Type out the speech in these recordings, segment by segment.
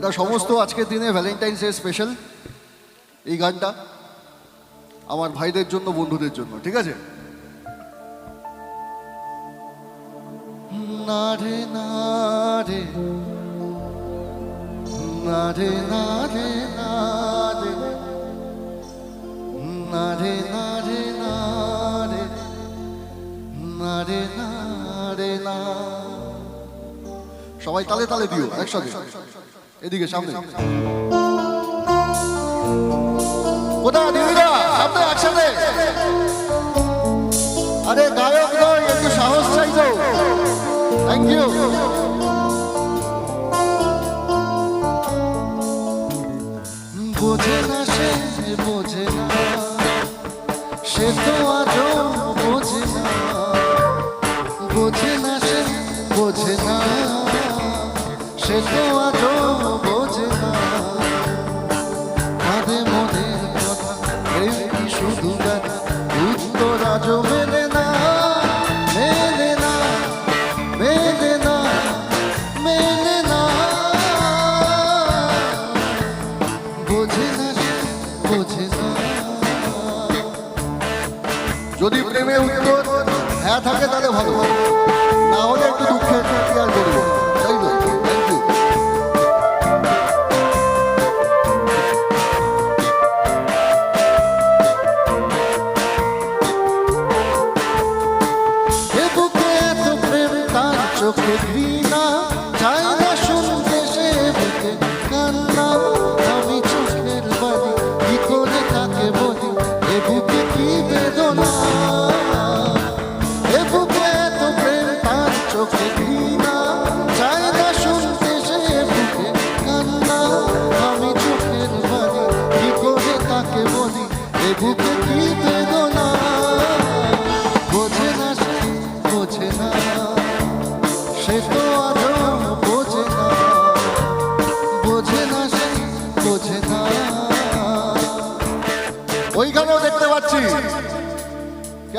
এটা সমস্ত আজকের দিনে ভ্যালেন্টাইন্স ডে স্পেশাল এই গানটা আমার ভাইদের জন্য বন্ধুদের জন্য ঠিক আছে না রে না রে না রে না রে না রে না রে না রে না রে না সবাই তালে তালে দিও একসাথে এদিকে সামনে। কোথায় দিদিরা সামনে একসাথে। আরে গায়ক নয়, একটু সাহস চাই তো। থ্যাংক ইউ বোঝে না সে বোঝে না। সে তো বোঝে না। বোঝে না সে, বোঝে না। সে তো থাকে তাহলে ভালো না হলে একটু দুঃখের ক্লিয়ার বুকে কি না সে, বোঝে না। সে তো আজও বোঝে না। বোঝে না সে ওইখানেও দেখতে পাচ্ছি। কে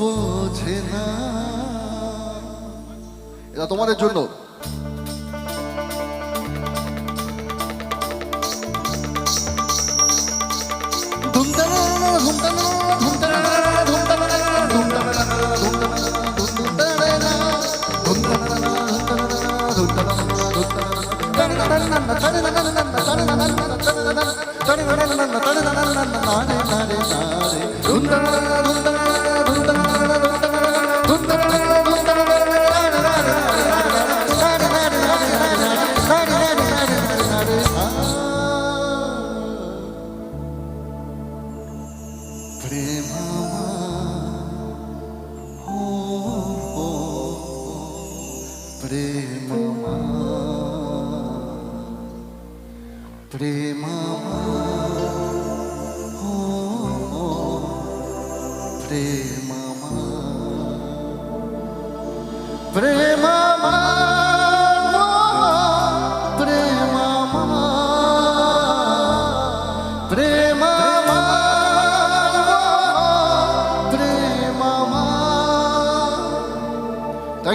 বোঝে না এটা তোমাদের জন্য প্রেম প্রেম Pre